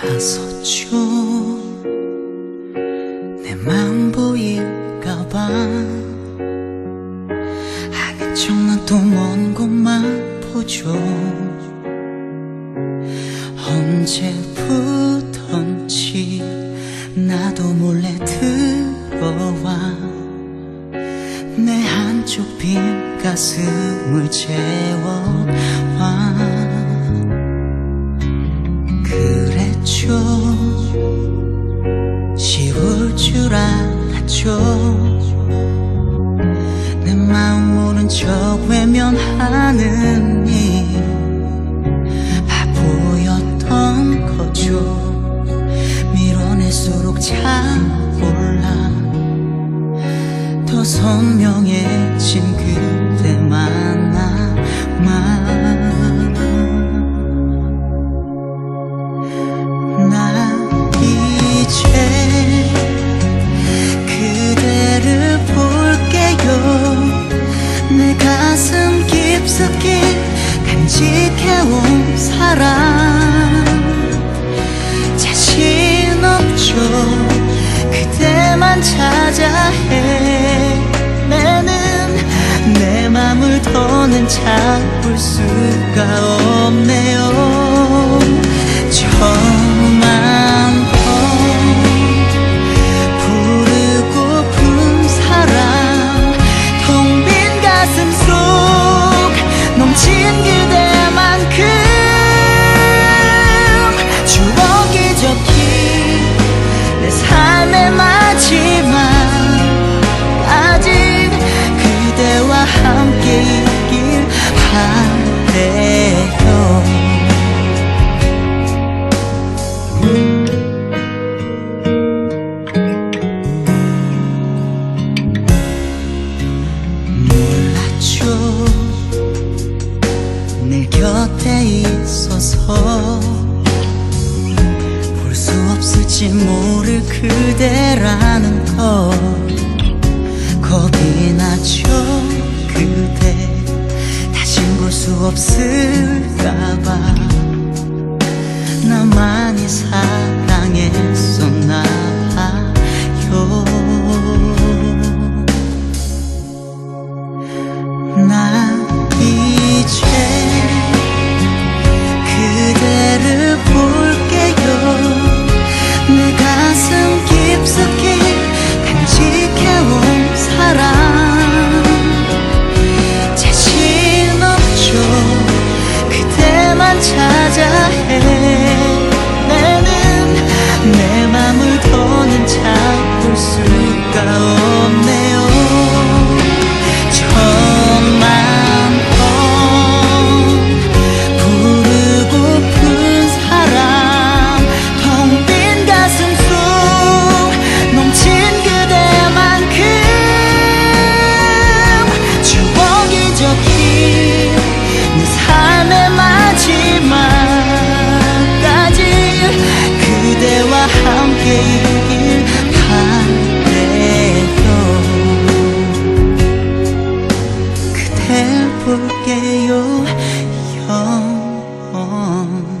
그랬죠. 내맘 보일까봐. 하긴 정말 또먼 곳만 보죠. 언제부턴지 나도 몰래 들어와. 내 한쪽 빈 가슴을 채워 그랬죠. 쉬울 줄 알았죠. 내 마음 모른 척 외면하는 이 바보였던 거죠. 밀어낼수록 차올라. 더 선명해진 그 내 가슴 깊숙이 간직해온 사랑. 자신 없죠. 그대만 찾아 헤매는 내 맘을 더는 잡을 수가 없네요 없을지 모를 그대라는 걸 겁이 나죠 그대. 다신 볼수 없을까봐. 나만이 사 볼게요 영원